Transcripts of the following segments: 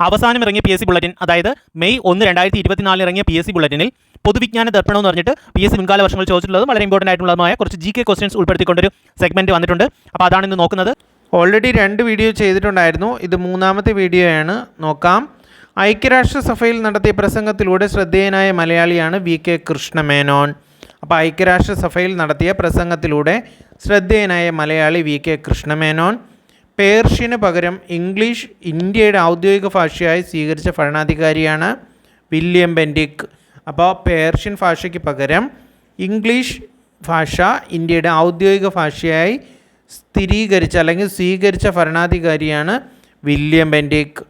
അവസാനം ഇറങ്ങിയ P S C bulletin അതായത് മെയ് ഒന്ന് രണ്ടായിരത്തി ഇരുപത്തിനാലിൽ ഇറങ്ങിയ പി എസ് സി ബുള്ളറ്റിനിൽ പൊതുവിജ്ഞാന ദർപ്പണം എന്ന് പറഞ്ഞിട്ട് പി എസ് സി മുൻകാല വർഷങ്ങൾ ചോദിച്ചിട്ടുള്ളത് വളരെ ഇമ്പോർട്ടന്റ് ആയിട്ടുള്ളതുമായ കുറച്ച് ജി കെ ക്വസ്റ്റ്യൻസ് ഉൾപ്പെടുത്തിക്കൊണ്ടൊരു സെഗ്മെന്റ് വന്നിട്ടുണ്ട്. അപ്പോൾ അതാണ് ഇന്ന് നോക്കുന്നത്. ഓൾറെഡി രണ്ട് വീഡിയോ ചെയ്തിട്ടുണ്ടായിരുന്നു. ഇത് മൂന്നാമത്തെ വീഡിയോയാണ് നോക്കാം. ഐക്യരാഷ്ട്രസഭയിൽ നടത്തിയ പ്രസംഗത്തിലൂടെ ശ്രദ്ധേയനായ മലയാളിയാണ് വി കെ കൃഷ്ണമേനോൻ. അപ്പോൾ ഐക്യരാഷ്ട്രസഭയിൽ നടത്തിയ പ്രസംഗത്തിലൂടെ ശ്രദ്ധേയനായ മലയാളി വി കെ കൃഷ്ണമേനോൻ. പേർഷ്യന് പകരം ഇംഗ്ലീഷ് ഇന്ത്യയുടെ ഔദ്യോഗിക ഭാഷയായി സ്വീകരിച്ച ഭരണാധികാരിയാണ് വില്യം ബെൻഡിക് അപ്പോൾ പേർഷ്യൻ ഭാഷയ്ക്ക് പകരം ഇംഗ്ലീഷ് ഭാഷ ഇന്ത്യയുടെ ഔദ്യോഗിക ഭാഷയായി സ്ഥിരീകരിച്ച അല്ലെങ്കിൽ സ്വീകരിച്ച ഭരണാധികാരിയാണ് വില്യം ബെൻഡിക്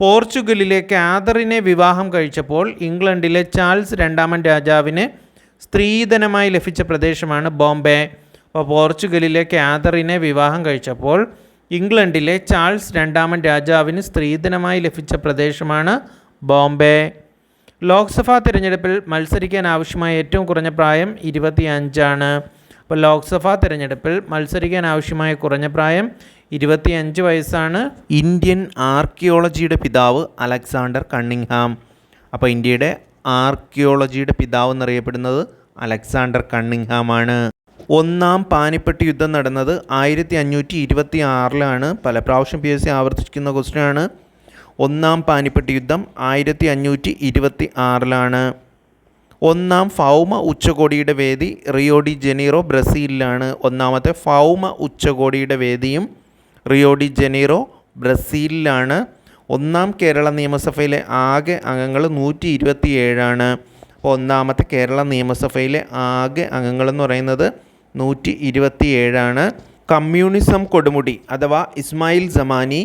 പോർച്ചുഗലിലെ കാതറിനെ വിവാഹം കഴിച്ചപ്പോൾ ഇംഗ്ലണ്ടിലെ ചാൾസ് രണ്ടാമൻ രാജാവിന് സ്ത്രീധനമായി ലഭിച്ച പ്രദേശമാണ് ബോംബെ. അപ്പോൾ പോർച്ചുഗലിലെ കാതറിനെ വിവാഹം കഴിച്ചപ്പോൾ ഇംഗ്ലണ്ടിലെ ചാൾസ് രണ്ടാമൻ രാജാവിന് സ്ത്രീധനമായി ലഭിച്ച പ്രദേശമാണ് ബോംബെ. ലോക്സഭാ തിരഞ്ഞെടുപ്പിൽ മത്സരിക്കാൻ ആവശ്യമായ ഏറ്റവും കുറഞ്ഞ പ്രായം ഇരുപത്തി അഞ്ചാണ് അപ്പോൾ ലോക്സഭാ തിരഞ്ഞെടുപ്പിൽ മത്സരിക്കാൻ ആവശ്യമായ കുറഞ്ഞ പ്രായം ഇരുപത്തിയഞ്ച് വയസ്സാണ് ഇന്ത്യൻ ആർക്കിയോളജിയുടെ പിതാവ് അലക്സാണ്ടർ കണ്ണിങ്ഹാം. അപ്പോൾ ഇന്ത്യയുടെ ആർക്കിയോളജിയുടെ പിതാവ് എന്നറിയപ്പെടുന്നത് അലക്സാണ്ടർ കണ്ണിങ്ഹാമാണ്. ഒന്നാം പാനിപ്പട്ട് യുദ്ധം നടന്നത് ആയിരത്തി അഞ്ഞൂറ്റി ഇരുപത്തി ആറിലാണ് പല പ്രാവശ്യം പി എസ് സി ആവർത്തിക്കുന്ന ക്വസ്റ്റ്യനാണ് ഒന്നാം പാനിപ്പട്ട് യുദ്ധം ആയിരത്തി അഞ്ഞൂറ്റി ഇരുപത്തി ആറിലാണ് ഒന്നാം ഫൗമ ഉച്ചകോടിയുടെ വേദി റിയോഡി ജനീറോ ബ്രസീലിലാണ്. ഒന്നാമത്തെ ഫൗമ ഉച്ചകോടിയുടെ വേദിയും റിയോഡി ജനീറോ ബ്രസീലിലാണ്. ഒന്നാം കേരള നിയമസഭയിലെ ആകെ അംഗങ്ങൾ നൂറ്റി ഇരുപത്തി ഏഴാണ് ഒന്നാമത്തെ കേരള നിയമസഭയിലെ ആകെ അംഗങ്ങളെന്ന് പറയുന്നത് നൂറ്റി ഇരുപത്തിയേഴാണ് കമ്മ്യൂണിസം കൊടുമുടി അഥവാ ഇസ്മായിൽ സമാനി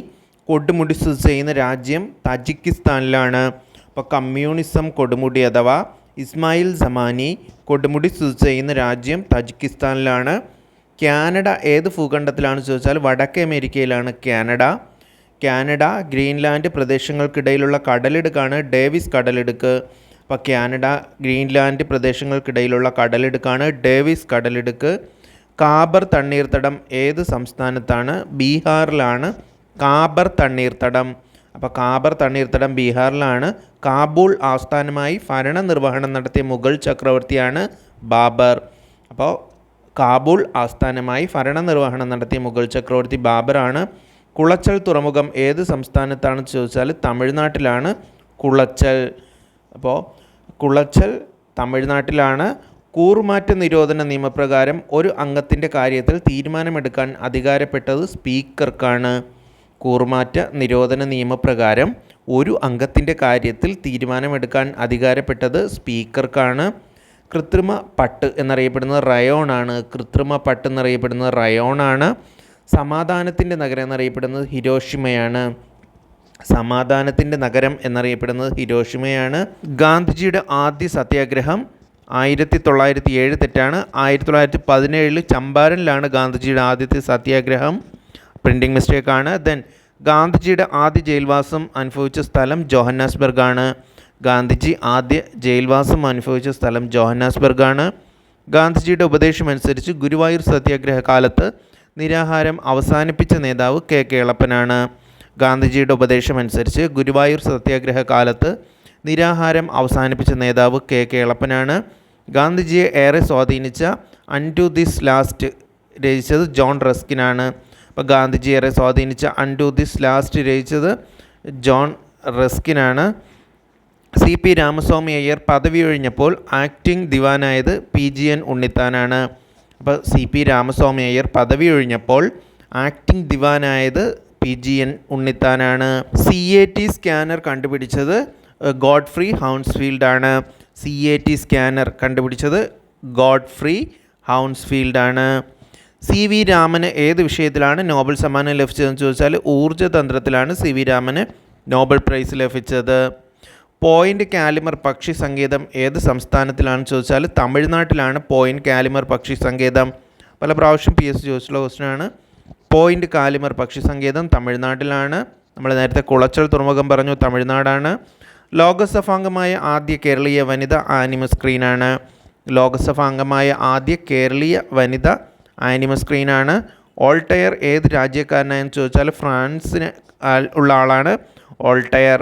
കൊടുമുടി സ്ഥിതി ചെയ്യുന്ന രാജ്യം താജിക്കിസ്ഥാനിലാണ്. അപ്പോൾ കമ്മ്യൂണിസം കൊടുമുടി അഥവാ ഇസ്മായിൽ സമാനി കൊടുമുടി സ്ഥിതി ചെയ്യുന്ന രാജ്യം താജിക്കിസ്ഥാനിലാണ്. കാനഡ ഏത് ഭൂഖണ്ഡത്തിലാണ് ചോദിച്ചാൽ വടക്കേ അമേരിക്കയിലാണ് കാനഡ. കാനഡ ഗ്രീൻലാൻഡ് പ്രദേശങ്ങൾക്കിടയിലുള്ള കടലിടുക്കാണ് ഡേവിസ് കടലിടുക്ക്. അപ്പോൾ കാനഡ ഗ്രീൻലാൻഡ് പ്രദേശങ്ങൾക്കിടയിലുള്ള കടലിടുക്കാണ്. ഡേവിസ് കടലിടുക്ക്. കാബർ തണ്ണീർത്തടം ഏത് സംസ്ഥാനത്താണ്? ബീഹാറിലാണ്. കാബർ തണ്ണീർത്തടം. അപ്പോൾ കാബർ തണ്ണീർത്തടം ബീഹാറിലാണ്. കാബൂൾ ആസ്ഥാനമായി ഭരണനിർവഹണം നടത്തിയ മുഗൾ ചക്രവർത്തിയാണ് ബാബർ. അപ്പോൾ കാബൂൾ ആസ്ഥാനമായി ഭരണനിർവഹണം നടത്തിയ മുഗൾ ചക്രവർത്തി ബാബറാണ്. കുളച്ചൽ തുറമുഖം ഏത് സംസ്ഥാനത്താണെന്ന് ചോദിച്ചാൽ തമിഴ്നാട്ടിലാണ്. കുളച്ചൽ. അപ്പോൾ കുളച്ചൽ തമിഴ്നാട്ടിലാണ് കൂറുമാറ്റ നിരോധന നിയമപ്രകാരം ഒരു അംഗത്തിന്റെ കാര്യത്തിൽ തീരുമാനമെടുക്കാൻ അധികാരപ്പെട്ടത് സ്പീക്കർക്കാണ്. കൂറുമാറ്റ നിരോധന നിയമപ്രകാരം ഒരു അംഗത്തിന്റെ കാര്യത്തിൽ തീരുമാനമെടുക്കാൻ അധികാരപ്പെട്ടത് സ്പീക്കർക്കാണ്. കൃത്രിമ പട്ട് എന്നറിയപ്പെടുന്നത് റയോണാണ്. കൃത്രിമ പട്ട് എന്നറിയപ്പെടുന്നത് റയോണാണ്. സമാധാനത്തിന്റെ നഗരം എന്നറിയപ്പെടുന്നത് ഹിരോഷിമയാണ്. സമാധാനത്തിന്റെ നഗരം എന്നറിയപ്പെടുന്നത് ഹിരോഷിമയാണ്. ഗാന്ധിജിയുടെ ആദ്യ സത്യാഗ്രഹം ആയിരത്തി തൊള്ളായിരത്തി ഏഴ് തെറ്റാണ്. ആയിരത്തി തൊള്ളായിരത്തി പതിനേഴിൽ ചമ്പാരനിലാണ് ഗാന്ധിജിയുടെ ആദ്യത്തെ സത്യാഗ്രഹം. പ്രിന്റിംഗ് മിസ്റ്റേക്കാണ് ദെൻ ഗാന്ധിജിയുടെ ആദ്യ ജയിൽവാസം അനുഭവിച്ച സ്ഥലം ജോഹന്നാസ്ബർഗാണ്. ഗാന്ധിജി ആദ്യ ജയിൽവാസം അനുഭവിച്ച സ്ഥലം ജോഹന്നാസ്ബർഗാണ്. ഗാന്ധിജിയുടെ ഉപദേശമനുസരിച്ച് ഗുരുവായൂർ സത്യാഗ്രഹ കാലത്ത് നിരാഹാരം അവസാനിപ്പിച്ച നേതാവ് കെ കേളപ്പനാണ് ഗാന്ധിജിയുടെ ഉപദേശമനുസരിച്ച് ഗുരുവായൂർ സത്യാഗ്രഹ കാലത്ത് നിരാഹാരം അവസാനിപ്പിച്ച നേതാവ് കെ കെ കേളപ്പനാണ് ഗാന്ധിജിയെ ഏറെ സ്വാധീനിച്ച ടു ദിസ് ലാസ്റ്റ് രചിച്ചത് ജോൺ റസ്കിനാണ്. അപ്പോൾ ഗാന്ധിജി ഏറെ സ്വാധീനിച്ച ടു ദിസ് ലാസ്റ്റ് രചിച്ചത് ജോൺ റസ്കിനാണ്. സി പി രാമസ്വാമി അയ്യർ പദവി ഒഴിഞ്ഞപ്പോൾ ആക്ടിംഗ് ദിവാനായത് പി ജി എൻ ഉണ്ണിത്താനാണ്. അപ്പോൾ സി പി രാമസ്വാമി അയ്യർ പദവി ഒഴിഞ്ഞപ്പോൾ ആക്ടിംഗ് ദിവാനായത് പി ജി എൻ ഉണ്ണിത്താനാണ് സി എ ടി സ്കാനർ കണ്ടുപിടിച്ചത്. ഗോഡ്ഫ്രീ ഹൗൺസ്ഫീൽഡാണ് സി എ ടി സ്കാനർ കണ്ടുപിടിച്ചത്. ഗോഡ്ഫ്രീ ഹൗൺസ്ഫീൽഡാണ്. സി വി രാമന് ഏത് വിഷയത്തിലാണ് നോബൽ സമ്മാനം ലഭിച്ചതെന്ന് ചോദിച്ചാൽ ഊർജതന്ത്രത്തിലാണ് സി വി രാമന് നോബൽ പ്രൈസ് ലഭിച്ചത്. പോയിന്റ് കാലിമർ പക്ഷി സങ്കേതം ഏത് സംസ്ഥാനത്തിലാണെന്ന് ചോദിച്ചാൽ തമിഴ്നാട്ടിലാണ് പോയിന്റ് കാലിമർ പക്ഷി സങ്കേതം. പല പ്രാവശ്യം പി എസ് ചോദിച്ചുള്ള ക്വസ്റ്റനാണ് പോയിന്റ് കാലിമർ പക്ഷി സങ്കേതം തമിഴ്നാട്ടിലാണ്. നമ്മൾ നേരത്തെ കുളച്ചൽ തുറമുഖം പറഞ്ഞു തമിഴ്നാടാണ്. ലോകസഭാംഗമായ ആദ്യ കേരളീയ വനിത ആനിമ സ്ക്രീനാണ്. ലോകസഭാംഗമായ ആദ്യ കേരളീയ വനിത ആനിമ സ്ക്രീനാണ്. ഓൾട്ടയർ ഏത് രാജ്യക്കാരനായെന്ന് ചോദിച്ചാൽ ഫ്രാൻസിന് ഉള്ള ആളാണ് ഓൾട്ടയർ.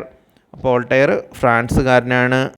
അപ്പോൾ ഓൾട്ടയർ ഫ്രാൻസുകാരനാണ്.